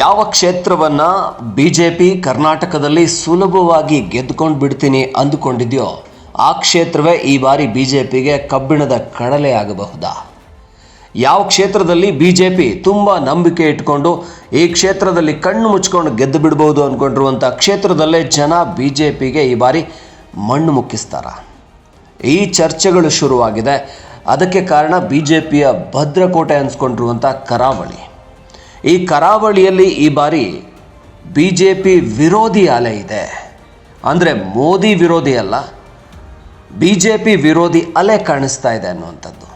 ಯಾವ ಕ್ಷೇತ್ರವನ್ನ ಪಿ ಕರ್ನಾಟಕದಲ್ಲಿ ಸುಲಭವಾಗಿ ಗೆದ್ದುಕೊಂಡು ಬಿಡ್ತೀನಿ ಅಂದುಕೊಂಡಿದೆಯೋ, ಆ ಕ್ಷೇತ್ರವೇ ಈ ಬಾರಿ ಬಿ ಜೆ ಪಿಗೆ ಕಬ್ಬಿಣದ ಕಡಲೆ ಆಗಬಹುದಾ? ಯಾವ ಕ್ಷೇತ್ರದಲ್ಲಿ ಬಿ ಜೆ ಪಿ ತುಂಬ ನಂಬಿಕೆ ಇಟ್ಕೊಂಡು ಈ ಕ್ಷೇತ್ರದಲ್ಲಿ ಕಣ್ಣು ಮುಚ್ಕೊಂಡು ಗೆದ್ದು ಬಿಡ್ಬೋದು ಅಂದ್ಕೊಂಡಿರುವಂಥ ಕ್ಷೇತ್ರದಲ್ಲೇ ಜನ ಬಿ ಜೆ ಪಿಗೆ ಈ ಬಾರಿ ಮಣ್ಣು ಮುಕ್ಕಿಸ್ತಾರ. ಈ ಚರ್ಚೆಗಳು ಶುರುವಾಗಿದೆ. ಅದಕ್ಕೆ ಕಾರಣ ಬಿ ಜೆ ಪಿಯ ಭದ್ರಕೋಟೆ ಅನ್ಸ್ಕೊಂಡಿರುವಂಥ ಕರಾವಳಿ. ಈ ಕರಾವಳಿಯಲ್ಲಿ ಈ ಬಾರಿ ಬಿ ಜೆ ಪಿ ವಿರೋಧಿ ಅಲೆ ಇದೆ. ಅಂದರೆ ಮೋದಿ ವಿರೋಧಿ ಅಲ್ಲ ಬಿ ಜೆ ಪಿ ವಿರೋಧಿ ಅಲೆ ಕಾಣಿಸ್ತಾ ಇದೆ ಅನ್ನುವಂಥದ್ದು.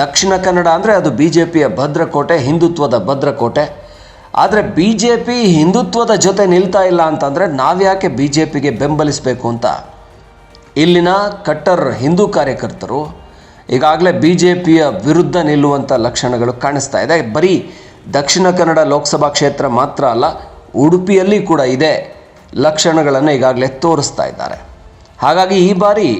ದಕ್ಷಿಣ ಕನ್ನಡ ಅಂದರೆ ಅದು ಬಿ ಜೆ ಪಿಯ ಭದ್ರಕೋಟೆ, ಹಿಂದುತ್ವದ ಭದ್ರಕೋಟೆ. ಆದರೆ ಬಿ ಜೆ ಪಿ ಹಿಂದುತ್ವದ ಜೊತೆ ನಿಲ್ತಾ ಇಲ್ಲ ಅಂತಂದರೆ ನಾವ್ಯಾಕೆ ಬಿ ಜೆ ಪಿಗೆ ಬೆಂಬಲಿಸಬೇಕು ಅಂತ? ಇಲ್ಲಿನ ಕಟ್ಟರ್ ಹಿಂದೂ ಕಾರ್ಯಕರ್ತರು ಈಗಾಗಲೇ ಬಿ ಜೆ ಪಿಯ ವಿರುದ್ಧ ನಿಲ್ಲುವಂಥ ಲಕ್ಷಣಗಳು ಕಾಣಿಸ್ತಾ ಇದೆ. ಬರೀ ದಕ್ಷಿಣ ಕನ್ನಡ ಲೋಕಸಭಾ ಕ್ಷೇತ್ರ ಮಾತ್ರ ಅಲ್ಲ, ಉಡುಪಿಯಲ್ಲಿ ಕೂಡ ಇದೆ ಲಕ್ಷಣಗಳನ್ನು ಈಗಾಗಲೇ ತೋರಿಸ್ತಾ ಇದ್ದಾರೆ. ಹಾಗಾಗಿ ಈ ಬಾರಿ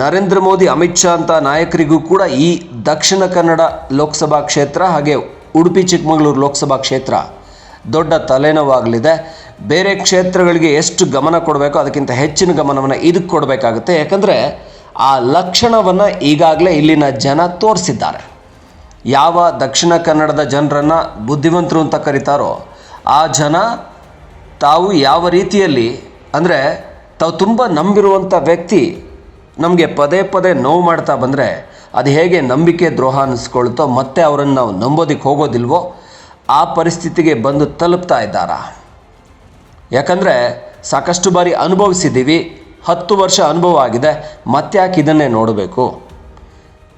ನರೇಂದ್ರ ಮೋದಿ, ಅಮಿತ್ ಶಾ ಅಂತ ನಾಯಕರಿಗೂ ಕೂಡ ಈ ದಕ್ಷಿಣ ಕನ್ನಡ ಲೋಕಸಭಾ ಕ್ಷೇತ್ರ ಹಾಗೆ ಉಡುಪಿ, ಚಿಕ್ಕಮಗಳೂರು ಲೋಕಸಭಾ ಕ್ಷೇತ್ರ ದೊಡ್ಡ ತಲೆನೋವಾಗಲಿದೆ. ಬೇರೆ ಕ್ಷೇತ್ರಗಳಿಗೆ ಎಷ್ಟು ಗಮನ ಕೊಡಬೇಕೋ ಅದಕ್ಕಿಂತ ಹೆಚ್ಚಿನ ಗಮನವನ್ನು ಇದಕ್ಕೆ ಕೊಡಬೇಕಾಗುತ್ತೆ. ಯಾಕಂದರೆ ಆ ಲಕ್ಷಣವನ್ನು ಈಗಾಗಲೇ ಇಲ್ಲಿನ ಜನ ತೋರಿಸಿದ್ದಾರೆ. ಯಾವ ದಕ್ಷಿಣ ಕನ್ನಡದ ಜನರನ್ನು ಬುದ್ಧಿವಂತರು ಅಂತ ಕರೀತಾರೋ, ಆ ಜನ ತಾವು ಯಾವ ರೀತಿಯಲ್ಲಿ, ಅಂದರೆ ತಾವು ತುಂಬ ನಂಬಿರುವಂಥ ವ್ಯಕ್ತಿ ನಮಗೆ ಪದೇ ಪದೇ ನೋವು ಮಾಡ್ತಾ ಬಂದರೆ, ಅದು ಹೇಗೆ ನಂಬಿಕೆ ದ್ರೋಹ ಅನ್ನಿಸ್ಕೊಳ್ತೋ ಮತ್ತೆ ಅವರನ್ನು ನಾವು ನಂಬೋದಕ್ಕೆ ಹೋಗೋದಿಲ್ವೋ, ಆ ಪರಿಸ್ಥಿತಿಗೆ ಬಂದು ತಲುಪ್ತಾ ಇದ್ದಾರಾ? ಯಾಕಂದರೆ ಸಾಕಷ್ಟು ಬಾರಿ ಅನುಭವಿಸಿದ್ದೀವಿ, ಹತ್ತು ವರ್ಷ ಅನುಭವ ಆಗಿದೆ, ಮತ್ತೆ ಯಾಕೆ ಇದನ್ನೇ ನೋಡಬೇಕು?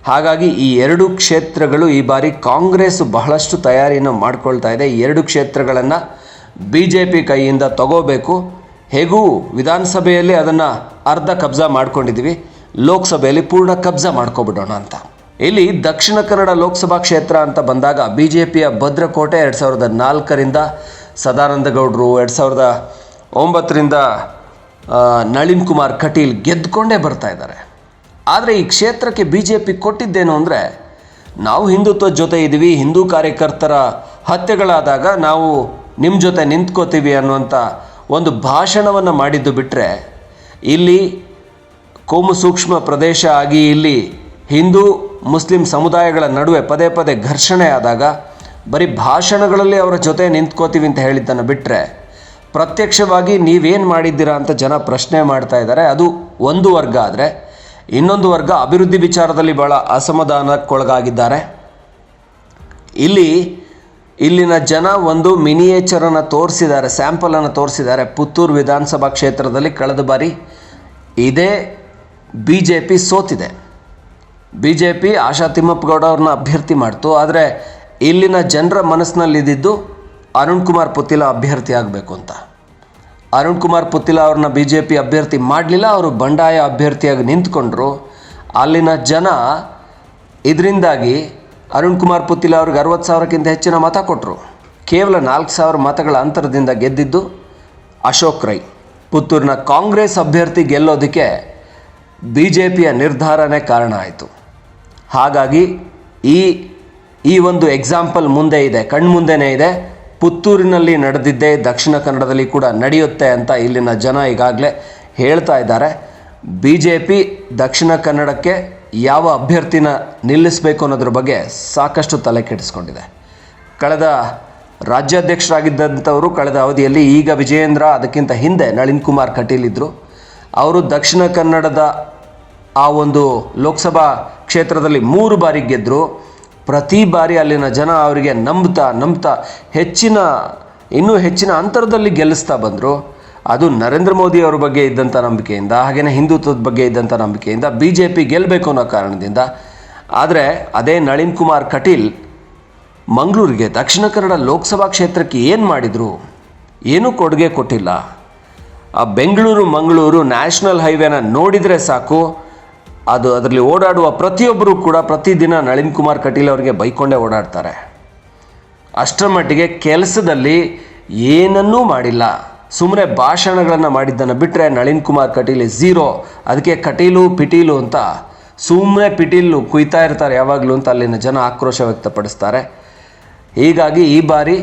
ಹಾಗಾಗಿ ಈ ಎರಡು ಕ್ಷೇತ್ರಗಳು ಈ ಬಾರಿ ಕಾಂಗ್ರೆಸ್ ಬಹಳಷ್ಟು ತಯಾರಿಯನ್ನು ಮಾಡ್ಕೊಳ್ತಾ ಇದೆ. ಎರಡು ಕ್ಷೇತ್ರಗಳನ್ನು ಬಿ ಜೆ ಪಿ ಕೈಯಿಂದ ತಗೋಬೇಕು. ಹೇಗೂ ವಿಧಾನಸಭೆಯಲ್ಲಿ ಅದನ್ನು ಅರ್ಧ ಕಬ್ಜಾ ಮಾಡ್ಕೊಂಡಿದ್ದೀವಿ ಲೋಕಸಭೆಯಲ್ಲಿ ಪೂರ್ಣ ಕಬ್ಜಾ ಮಾಡ್ಕೊಬಿಡೋಣ ಅಂತ. ಇಲ್ಲಿ ದಕ್ಷಿಣ ಕನ್ನಡ ಲೋಕಸಭಾ ಕ್ಷೇತ್ರ ಅಂತ ಬಂದಾಗ ಬಿ ಜೆ ಪಿಯ ಭದ್ರಕೋಟೆ ಎರಡು ಸಾವಿರದ ನಾಲ್ಕರಿಂದ ಸದಾನಂದ ಗೌಡರು ಎರಡು ಸಾವಿರದ ಒಂಬತ್ತರಿಂದ ನಳಿನ್ ಕುಮಾರ್ ಕಟೀಲ್ ಗೆದ್ದುಕೊಂಡೇ ಬರ್ತಾ ಇದ್ದಾರೆ. ಆದರೆ ಈ ಕ್ಷೇತ್ರಕ್ಕೆ ಬಿ ಜೆ ಪಿ ಕೊಟ್ಟಿದ್ದೇನು ಅಂದರೆ, ನಾವು ಹಿಂದುತ್ವದ ಜೊತೆ ಇದ್ದೀವಿ ಹಿಂದೂ ಕಾರ್ಯಕರ್ತರ ಹತ್ಯೆಗಳಾದಾಗ ನಾವು ನಿಮ್ಮ ಜೊತೆ ನಿಂತ್ಕೋತೀವಿ ಅನ್ನುವಂಥ ಒಂದು ಭಾಷಣವನ್ನು ಮಾಡಿದ್ದು ಬಿಟ್ಟರೆ ಇಲ್ಲಿ ಕೋಮು ಸೂಕ್ಷ್ಮ ಪ್ರದೇಶ ಆಗಿ ಇಲ್ಲಿ ಹಿಂದೂ ಮುಸ್ಲಿಂ ಸಮುದಾಯಗಳ ನಡುವೆ ಪದೇ ಪದೇ ಘರ್ಷಣೆ ಆದಾಗ, ಬರೀ ಭಾಷಣಗಳಲ್ಲಿ ಅವರ ಜೊತೆ ನಿಂತ್ಕೋತೀವಿ ಅಂತ ಹೇಳಿದ್ದನ್ನು ಬಿಟ್ಟರೆ ಪ್ರತ್ಯಕ್ಷವಾಗಿ ನೀವೇನು ಮಾಡಿದ್ದೀರಾ ಅಂತ ಜನ ಪ್ರಶ್ನೆ ಮಾಡ್ತಾ ಇದ್ದಾರೆ. ಅದು ಒಂದು ವರ್ಗ ಆದರೆ ಇನ್ನೊಂದು ವರ್ಗ ಅಭಿವೃದ್ಧಿ ವಿಚಾರದಲ್ಲಿ ಬಹಳ ಅಸಮಾಧಾನಕ್ಕೊಳಗಾಗಿದ್ದಾರೆ. ಇಲ್ಲಿ, ಇಲ್ಲಿನ ಜನ ಒಂದು ಮಿನಿಯೇಚರನ್ನು ತೋರಿಸಿದ್ದಾರೆ, ಸ್ಯಾಂಪಲನ್ನು ತೋರಿಸಿದ್ದಾರೆ. ಪುತ್ತೂರು ವಿಧಾನಸಭಾ ಕ್ಷೇತ್ರದಲ್ಲಿ ಕಳೆದ ಬಾರಿ ಇದೇ B J P ಸೋತಿದೆ. B J P Asha Thimmappagowda ಅವ್ರನ್ನ ಅಭ್ಯರ್ಥಿ ಮಾಡ್ತು. ಆದರೆ ಇಲ್ಲಿನ ಜನರ ಮನಸ್ಸಿನಲ್ಲಿದ್ದಿದ್ದು ಅರುಣ್ ಕುಮಾರ್ ಪುತ್ತಿಲ ಅಭ್ಯರ್ಥಿ ಆಗಬೇಕು ಅಂತ. ಅರುಣ್ ಕುಮಾರ್ ಪುತ್ತಿಲ ಅವ್ರನ್ನ ಬಿ ಜೆ ಪಿ ಅಭ್ಯರ್ಥಿ ಮಾಡಲಿಲ್ಲ. ಅವರು ಬಂಡಾಯ ಅಭ್ಯರ್ಥಿಯಾಗಿ ನಿಂತ್ಕೊಂಡ್ರು. ಅಲ್ಲಿನ ಜನ ಇದರಿಂದಾಗಿ ಅರುಣ್ ಕುಮಾರ್ ಪುತ್ತಿಲ ಅವ್ರಿಗೆ ಅರವತ್ತು ಸಾವಿರಕ್ಕಿಂತ ಹೆಚ್ಚಿನ ಮತ ಕೊಟ್ಟರು ಕೇವಲ ನಾಲ್ಕು ಸಾವಿರ ಮತಗಳ ಅಂತರದಿಂದ ಗೆದ್ದಿದ್ದು ಅಶೋಕ್ ರೈ. ಪುತ್ತೂರಿನ ಕಾಂಗ್ರೆಸ್ ಅಭ್ಯರ್ಥಿ ಗೆಲ್ಲೋದಕ್ಕೆ ಬಿ ಜೆ ಪಿಯ ನಿರ್ಧಾರನೇ ಕಾರಣ ಆಯಿತು. ಹಾಗಾಗಿ ಈ ಈ ಒಂದು ಎಕ್ಸಾಂಪಲ್ ಮುಂದೆ ಇದೆ, ಕಣ್ಮುಂದೆನೇ ಇದೆ. ಪುತ್ತೂರಿನಲ್ಲಿ ನಡೆದಿದ್ದೇ ದಕ್ಷಿಣ ಕನ್ನಡದಲ್ಲಿ ಕೂಡ ನಡೆಯುತ್ತೆ ಅಂತ ಇಲ್ಲಿನ ಜನ ಈಗಾಗಲೇ ಹೇಳ್ತಾ ಇದ್ದಾರೆ. ಬಿ ಜೆ ಪಿ ದಕ್ಷಿಣ ಕನ್ನಡಕ್ಕೆ ಯಾವ ಅಭ್ಯರ್ಥಿನ ನಿಲ್ಲಿಸಬೇಕು ಅನ್ನೋದ್ರ ಬಗ್ಗೆ ಸಾಕಷ್ಟು ತಲೆ ಕೆಡಿಸ್ಕೊಂಡಿದೆ. ಕಳೆದ ರಾಜ್ಯಾಧ್ಯಕ್ಷರಾಗಿದ್ದಂಥವರು ಕಳೆದ ಅವಧಿಯಲ್ಲಿ ಈಗ ವಿಜಯೇಂದ್ರ, ಅದಕ್ಕಿಂತ ಹಿಂದೆ ನಳಿನ್ ಕುಮಾರ್ ಕಟೀಲ್ ಇದ್ದರು ಅವರು ದಕ್ಷಿಣ ಕನ್ನಡದ ಆ ಒಂದು ಲೋಕಸಭಾ ಕ್ಷೇತ್ರದಲ್ಲಿ ಮೂರು ಬಾರಿ ಗೆದ್ದರು ಪ್ರತಿ ಬಾರಿ ಅಲ್ಲಿನ ಜನ ಅವರಿಗೆ ನಂಬ್ತಾ ನಂಬ್ತಾ ಹೆಚ್ಚಿನ, ಇನ್ನೂ ಹೆಚ್ಚಿನ ಅಂತರದಲ್ಲಿ ಗೆಲ್ಲಿಸ್ತಾ ಬಂದರು. ಅದು ನರೇಂದ್ರ ಮೋದಿ ಅವರ ಬಗ್ಗೆ ಇದ್ದಂಥ ನಂಬಿಕೆಯಿಂದ ಹಾಗೆಯೇ ಹಿಂದುತ್ವದ ಬಗ್ಗೆ ಇದ್ದಂಥ ನಂಬಿಕೆಯಿಂದ ಬಿ ಜೆ ಪಿ ಗೆಲ್ಲಬೇಕು ಅನ್ನೋ ಕಾರಣದಿಂದ. ಆದರೆ ಅದೇ ನಳಿನ್ ಕುಮಾರ್ ಕಟೀಲ್ ಮಂಗಳೂರಿಗೆ ದಕ್ಷಿಣ ಕನ್ನಡ ಲೋಕಸಭಾ ಕ್ಷೇತ್ರಕ್ಕೆ ಏನು ಮಾಡಿದರು? ಏನೂ ಕೊಡುಗೆ ಕೊಟ್ಟಿಲ್ಲ. ಆ ಬೆಂಗಳೂರು ಮಂಗಳೂರು ನ್ಯಾಷನಲ್ ಹೈವೇನ ನೋಡಿದರೆ ಸಾಕು. ಅದು ಅದರಲ್ಲಿ ಓಡಾಡುವ ಪ್ರತಿಯೊಬ್ಬರು ಕೂಡ ಪ್ರತಿದಿನ ನಳಿನ್ ಕುಮಾರ್ ಕಟೀಲ್ ಅವರಿಗೆ ಬೈಕೊಂಡೇ ಓಡಾಡ್ತಾರೆ. ಅಷ್ಟರ ಮಟ್ಟಿಗೆ ಕೆಲಸದಲ್ಲಿ ಏನನ್ನೂ ಮಾಡಿಲ್ಲ. ಸುಮ್ಮನೆ ಭಾಷಣಗಳನ್ನು ಮಾಡಿದ್ದನ್ನು ಬಿಟ್ಟರೆ ನಳಿನ್ ಕುಮಾರ್ ಕಟೀಲ್ ಝೀರೋ ಅದಕ್ಕೆ ಕಟೀಲು, ಪಿಟೀಲು ಅಂತ ಸುಮ್ಮನೆ ಪಿಟೀಲು ಕುಯ್ತಾ ಇರ್ತಾರೆ ಯಾವಾಗಲೂ ಅಂತ ಅಲ್ಲಿನ ಜನ ಆಕ್ರೋಶ ವ್ಯಕ್ತಪಡಿಸ್ತಾರೆ. ಹೀಗಾಗಿ ಈ ಬಾರಿ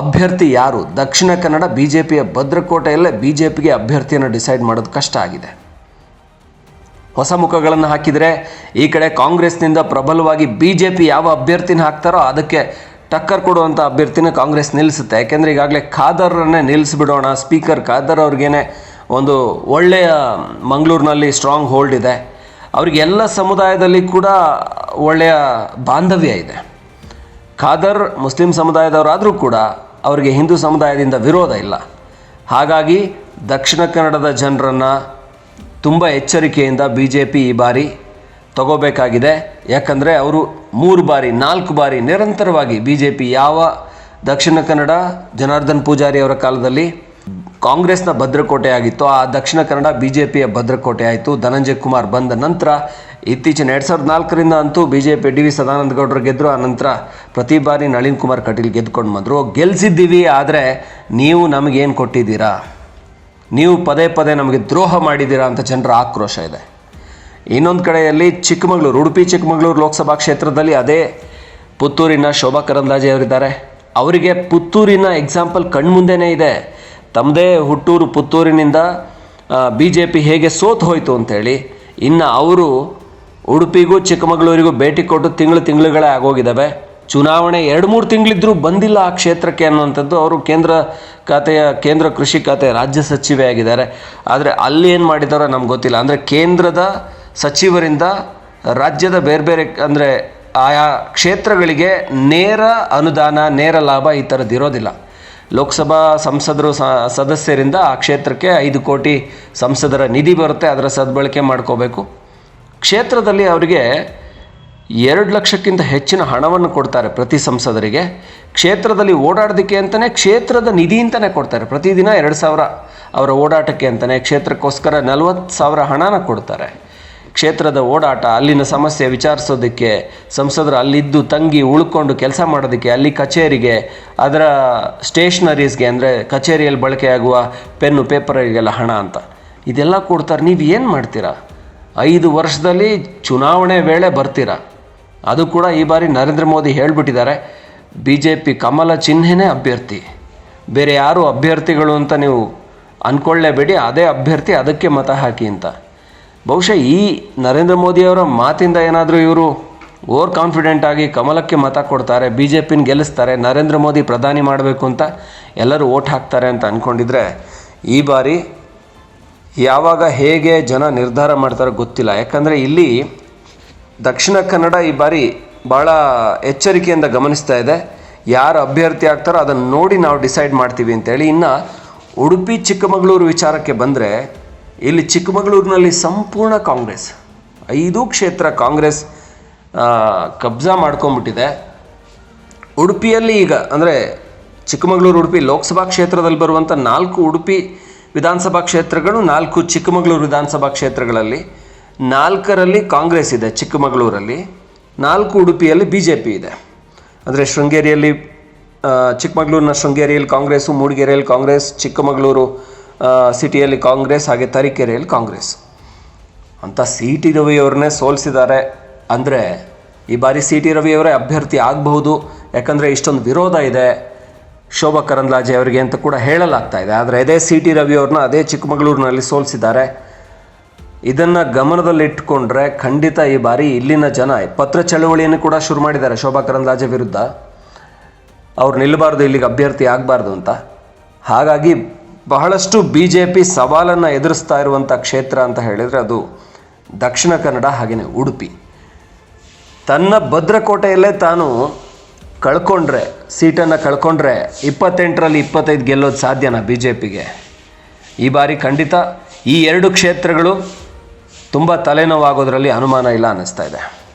ಅಭ್ಯರ್ಥಿ ಯಾರು? ದಕ್ಷಿಣ ಕನ್ನಡ ಬಿ ಜೆ ಪಿಯ ಭದ್ರಕೋಟೆಯಲ್ಲೇ ಬಿ ಜೆ ಪಿಗೆ ಅಭ್ಯರ್ಥಿಯನ್ನು ಡಿಸೈಡ್ ಮಾಡೋದು ಕಷ್ಟ ಆಗಿದೆ. ಹೊಸ ಮುಖಗಳನ್ನು ಹಾಕಿದರೆ ಈ ಕಡೆ ಕಾಂಗ್ರೆಸ್ನಿಂದ ಪ್ರಬಲವಾಗಿ ಬಿ ಜೆ ಪಿ ಯಾವ ಅಭ್ಯರ್ಥಿನ ಹಾಕ್ತಾರೋ ಅದಕ್ಕೆ ಟಕ್ಕರ್ ಕೊಡುವಂಥ ಅಭ್ಯರ್ಥಿನ ಕಾಂಗ್ರೆಸ್ ನಿಲ್ಲಿಸುತ್ತೆ. ಯಾಕೆಂದರೆ ಈಗಾಗಲೇ ಖಾದರ್ರನ್ನೇ ನಿಲ್ಲಿಸ್ಬಿಡೋಣ. ಸ್ಪೀಕರ್ ಖಾದರ್ ಅವ್ರಿಗೇನೆ ಒಂದು ಒಳ್ಳೆಯ ಮಂಗಳೂರಿನಲ್ಲಿ ಸ್ಟ್ರಾಂಗ್ ಹೋಲ್ಡ್ ಇದೆ. ಅವ್ರಿಗೆ ಎಲ್ಲ ಸಮುದಾಯದಲ್ಲಿ ಕೂಡ ಒಳ್ಳೆಯ ಬಾಂಧವ್ಯ ಇದೆ. ಖಾದರ್ ಮುಸ್ಲಿಂ ಸಮುದಾಯದವರಾದರೂ ಕೂಡ ಅವರಿಗೆ ಹಿಂದೂ ಸಮುದಾಯದಿಂದ ವಿರೋಧ ಇಲ್ಲ. ಹಾಗಾಗಿ ದಕ್ಷಿಣ ಕನ್ನಡದ ಜನರನ್ನು ತುಂಬ ಎಚ್ಚರಿಕೆಯಿಂದ ಬಿ ಜೆ ಪಿ ಈ ಬಾರಿ ತಗೋಬೇಕಾಗಿದೆ. ಯಾಕಂದರೆ ಅವರು ಮೂರು ಬಾರಿ, ನಾಲ್ಕು ಬಾರಿ ನಿರಂತರವಾಗಿ ಬಿ ಜೆ ಪಿ ಯಾವ ದಕ್ಷಿಣ ಕನ್ನಡ ಜನಾರ್ದನ್ ಪೂಜಾರಿ ಅವರ ಕಾಲದಲ್ಲಿ ಕಾಂಗ್ರೆಸ್ನ ಭದ್ರಕೋಟೆ ಆಗಿತ್ತು, ಆ ದಕ್ಷಿಣ ಕನ್ನಡ ಬಿ ಜೆ ಪಿಯ ಭದ್ರಕೋಟೆ ಆಯಿತು. ಧನಂಜಯ್ ಕುಮಾರ್ ಬಂದ ನಂತರ ಇತ್ತೀಚಿನ ಎರಡು ಸಾವಿರದ ನಾಲ್ಕರಿಂದ ಅಂತೂ B J P D V Sadananda ಗೌಡರು ಗೆದ್ದರು ಆ ನಂತರ ಪ್ರತಿ ಬಾರಿ ನಳಿನ್ ಕುಮಾರ್ ಕಟೀಲ್ ಗೆದ್ಕೊಂಡು ಬಂದರು. ಗೆಲ್ಸಿದ್ದೀವಿ, ಆದರೆ ನೀವು ನಮಗೇನು ಕೊಟ್ಟಿದ್ದೀರಾ? ನೀವು ಪದೇ ಪದೇ ನಮಗೆ ದ್ರೋಹ ಮಾಡಿದ್ದೀರಾ ಅಂತ ಜನರ ಆಕ್ರೋಶ ಇದೆ. ಇನ್ನೊಂದು ಕಡೆಯಲ್ಲಿ ಚಿಕ್ಕಮಗಳೂರು, ಉಡುಪಿ, ಚಿಕ್ಕಮಗಳೂರು ಲೋಕಸಭಾ ಕ್ಷೇತ್ರದಲ್ಲಿ ಅದೇ ಪುತ್ತೂರಿನ ಶೋಭಾ ಕರಂದ್ಲಾಜೆ ಅವರಿದ್ದಾರೆ. ಅವರಿಗೆ ಪುತ್ತೂರಿನ ಎಕ್ಸಾಂಪಲ್ ಕಣ್ಮುಂದೆನೇ ಇದೆ. ತಮ್ಮದೇ ಹುಟ್ಟೂರು ಪುತ್ತೂರಿನಿಂದ ಬಿ ಜೆ ಪಿ ಹೇಗೆ ಸೋತು ಹೋಯಿತು ಅಂತೇಳಿ, ಇನ್ನು ಅವರು ಉಡುಪಿಗೂ ಚಿಕ್ಕಮಗಳೂರಿಗೂ ಭೇಟಿ ಕೊಟ್ಟು ತಿಂಗಳು ತಿಂಗಳುಗಳೇ ಆಗೋಗಿದ್ದಾವೆ. ಚುನಾವಣೆ ಎರಡು ಮೂರು ತಿಂಗಳಿದ್ರೂ ಬಂದಿಲ್ಲ ಆ ಕ್ಷೇತ್ರಕ್ಕೆ ಅನ್ನುವಂಥದ್ದು ಅವರು ಕೇಂದ್ರ ಖಾತೆಯ, ಕೇಂದ್ರ ಕೃಷಿ ಖಾತೆ ರಾಜ್ಯ ಸಚಿವೆ ಆಗಿದ್ದಾರೆ. ಆದರೆ ಅಲ್ಲಿ ಏನು ಮಾಡಿದಾರೋ ನಮ್ಗೆ ಗೊತ್ತಿಲ್ಲ. ಅಂದರೆ ಕೇಂದ್ರದ ಸಚಿವರಿಂದ ರಾಜ್ಯದ ಬೇರೆ ಬೇರೆ ಅಂದರೆ ಆಯಾ ಕ್ಷೇತ್ರಗಳಿಗೆ ನೇರ ಅನುದಾನ, ನೇರ ಲಾಭ ಈ ಥರದ್ದು ಇರೋದಿಲ್ಲ. ಲೋಕಸಭಾ ಸಂಸದರು ಸದಸ್ಯರಿಂದ ಆ ಕ್ಷೇತ್ರಕ್ಕೆ ಐದು ಕೋಟಿ ಸಂಸದರ ನಿಧಿ ಬರುತ್ತೆ. ಅದರ ಸದ್ಬಳಕೆ ಮಾಡ್ಕೋಬೇಕು. ಕ್ಷೇತ್ರದಲ್ಲಿ ಅವರಿಗೆ ಎರಡು ಲಕ್ಷಕ್ಕಿಂತ ಹೆಚ್ಚಿನ ಹಣವನ್ನು ಕೊಡ್ತಾರೆ ಪ್ರತಿ ಸಂಸದರಿಗೆ. ಕ್ಷೇತ್ರದಲ್ಲಿ ಓಡಾಡೋದಕ್ಕೆ ಅಂತಲೇ ಕ್ಷೇತ್ರದ ನಿಧಿ ಅಂತಲೇ ಕೊಡ್ತಾರೆ. ಪ್ರತಿದಿನ ಎರಡು ಸಾವಿರ ಅವರ ಓಡಾಟಕ್ಕೆ ಅಂತಲೇ ಕ್ಷೇತ್ರಕ್ಕೋಸ್ಕರ ನಲವತ್ತು ಸಾವಿರ ಹಣನ ಕೊಡ್ತಾರೆ. ಕ್ಷೇತ್ರದ ಓಡಾಟ, ಅಲ್ಲಿನ ಸಮಸ್ಯೆ ವಿಚಾರಿಸೋದಕ್ಕೆ, ಸಂಸದರು ಅಲ್ಲಿದ್ದು ತಂಗಿ ಉಳ್ಕೊಂಡು ಕೆಲಸ ಮಾಡೋದಕ್ಕೆ, ಅಲ್ಲಿ ಕಚೇರಿಗೆ, ಅದರ ಸ್ಟೇಷ್ನರೀಸ್ಗೆ ಅಂದರೆ ಕಚೇರಿಯಲ್ಲಿ ಬಳಕೆಯಾಗುವ ಪೆನ್ನು ಪೇಪರಿಗೆಲ್ಲ ಹಣ ಅಂತ. ಇದೆಲ್ಲ ಕೊಡ್ತಾರೆ. ನೀವು ಏನು ಮಾಡ್ತೀರಾ? ಐದು ವರ್ಷದಲ್ಲಿ ಚುನಾವಣೆ ವೇಳೆ ಬರ್ತೀರಾ? ಅದು ಕೂಡ ಈ ಬಾರಿ ನರೇಂದ್ರ ಮೋದಿ ಹೇಳಿಬಿಟ್ಟಿದ್ದಾರೆ ಬಿ ಜೆ ಪಿ ಕಮಲ ಚಿಹ್ನೆನೇ ಅಭ್ಯರ್ಥಿ. ಬೇರೆ ಯಾರು ಅಭ್ಯರ್ಥಿಗಳು ಅಂತ ನೀವು ಅಂದ್ಕೊಳ್ಳೇಬೇಡಿ ಅದೇ ಅಭ್ಯರ್ಥಿ ಅದಕ್ಕೆ ಮತ ಹಾಕಿ ಅಂತ. ಬಹುಶಃ ಈ ನರೇಂದ್ರ ಮೋದಿಯವರ ಮಾತಿಂದ ಏನಾದರೂ ಇವರು ಓವರ್ ಕಾನ್ಫಿಡೆಂಟ್ ಆಗಿ ಕಮಲಕ್ಕೆ ಮತ ಕೊಡ್ತಾರೆ ಬಿ ಜೆ ಪಿನ ಗೆಲ್ಲಿಸ್ತಾರೆ, ನರೇಂದ್ರ ಮೋದಿ ಪ್ರಧಾನಿ ಮಾಡಬೇಕು ಅಂತ ಎಲ್ಲರೂ ಓಟ್ ಹಾಕ್ತಾರೆ ಅಂತ ಅಂದ್ಕೊಂಡಿದ್ರೆ ಈ ಬಾರಿ ಯಾವಾಗ ಹೇಗೆ ಜನ ನಿರ್ಧಾರ ಮಾಡ್ತಾರೋ ಗೊತ್ತಿಲ್ಲ. ಯಾಕಂದರೆ ಇಲ್ಲಿ ದಕ್ಷಿಣ ಕನ್ನಡ ಈ ಬಾರಿ ಭಾಳ ಎಚ್ಚರಿಕೆಯಿಂದ ಗಮನಿಸ್ತಾ ಇದೆ. ಯಾರು ಅಭ್ಯರ್ಥಿ ಆಗ್ತಾರೋ ಅದನ್ನು ನೋಡಿ ನಾವು ಡಿಸೈಡ್ ಮಾಡ್ತೀವಿ ಅಂತೇಳಿ ಇನ್ನು ಉಡುಪಿ, ಚಿಕ್ಕಮಗಳೂರು ವಿಚಾರಕ್ಕೆ ಬಂದರೆ ಇಲ್ಲಿ ಚಿಕ್ಕಮಗಳೂರಿನಲ್ಲಿ ಸಂಪೂರ್ಣ ಕಾಂಗ್ರೆಸ್, ಐದು ಕ್ಷೇತ್ರ ಕಾಂಗ್ರೆಸ್ ಕಬ್ಜಾ ಮಾಡ್ಕೊಂಬಿಟ್ಟಿದೆ ಉಡುಪಿಯಲ್ಲಿ ಈಗ ಅಂದರೆ ಚಿಕ್ಕಮಗಳೂರು, ಉಡುಪಿ ಲೋಕಸಭಾ ಕ್ಷೇತ್ರದಲ್ಲಿ ಬರುವಂಥ ನಾಲ್ಕು ಉಡುಪಿ ವಿಧಾನಸಭಾ ಕ್ಷೇತ್ರಗಳು, ನಾಲ್ಕು ಚಿಕ್ಕಮಗಳೂರು ವಿಧಾನಸಭಾ ಕ್ಷೇತ್ರಗಳಲ್ಲಿ ನಾಲ್ಕರಲ್ಲಿ ಕಾಂಗ್ರೆಸ್ ಇದೆ, ಚಿಕ್ಕಮಗಳೂರಲ್ಲಿ. ನಾಲ್ಕು ಉಡುಪಿಯಲ್ಲಿ ಬಿ ಜೆ ಪಿ ಇದೆ. ಅಂದರೆ ಶೃಂಗೇರಿಯಲ್ಲಿ ಚಿಕ್ಕಮಗಳೂರಿನ ಶೃಂಗೇರಿಯಲ್ಲಿ ಕಾಂಗ್ರೆಸ್ಸು ಮೂಡಿಗೆರೆಯಲ್ಲಿ ಕಾಂಗ್ರೆಸ್, ಚಿಕ್ಕಮಗಳೂರು ಸಿಟಿಯಲ್ಲಿ ಕಾಂಗ್ರೆಸ್, ಹಾಗೆ ತರೀಕೆರೆಯಲ್ಲಿ ಕಾಂಗ್ರೆಸ್. ಅಂತ ಸಿ ಟಿ ರವಿಯವ್ರನ್ನೇ ಸೋಲಿಸಿದ್ದಾರೆ ಅಂದರೆ, ಈ ಬಾರಿ ಸಿ ಟಿ ರವಿಯವರೇ ಅಭ್ಯರ್ಥಿ ಆಗಬಹುದು, ಯಾಕಂದರೆ ಇಷ್ಟೊಂದು ವಿರೋಧ ಇದೆ. ಶೋಭಾ ಕರಂದ್ಲಾಜೆ ಅವರಿಗೆ ಅಂತ ಕೂಡ ಹೇಳಲಾಗ್ತಾ ಇದೆ. ಆದರೆ ಅದೇ ಸಿ ಟಿ ರವಿಯವ್ರನ್ನ ಅದೇ ಚಿಕ್ಕಮಗಳೂರಿನಲ್ಲಿ ಸೋಲಿಸಿದ್ದಾರೆ. ಇದನ್ನು ಗಮನದಲ್ಲಿಟ್ಟುಕೊಂಡ್ರೆ ಖಂಡಿತ ಈ ಬಾರಿ ಇಲ್ಲಿನ ಜನ, ಪತ್ರ ಚಳವಳಿಯನ್ನು ಕೂಡ ಶುರು ಮಾಡಿದ್ದಾರೆ ಶೋಭಾ ಕರಂದ್ಲಾಜೆ ವಿರುದ್ಧ. ಅವ್ರು ನಿಲ್ಲಬಾರ್ದು ಇಲ್ಲಿಗೆ ಅಭ್ಯರ್ಥಿ ಆಗಬಾರ್ದು ಅಂತ. ಹಾಗಾಗಿ ಬಹಳಷ್ಟು ಬಿ ಜೆ ಪಿ ಸವಾಲನ್ನು ಎದುರಿಸ್ತಾ ಇರುವಂಥ ಕ್ಷೇತ್ರ ಅಂತ ಹೇಳಿದರೆ ಅದು ದಕ್ಷಿಣ ಕನ್ನಡ ಹಾಗೆಯೇ ಉಡುಪಿ. ತನ್ನ ಭದ್ರಕೋಟೆಯಲ್ಲೇ ತಾನು ಕಳ್ಕೊಂಡ್ರೆ, ಸೀಟನ್ನು ಕಳ್ಕೊಂಡ್ರೆ ಇಪ್ಪತ್ತೆಂಟರಲ್ಲಿ ಇಪ್ಪತ್ತೈದು ಗೆಲ್ಲೋದು ಸಾಧ್ಯನಾ ಬಿ ಜೆ ಪಿಗೆ ಈ ಬಾರಿ ಖಂಡಿತ ಈ ಎರಡು ಕ್ಷೇತ್ರಗಳು ತುಂಬ ತಲೆನೋವಾಗೋದ್ರಲ್ಲಿ ಅನುಮಾನ ಇಲ್ಲ ಅನ್ನಿಸ್ತಾ ಇದೆ.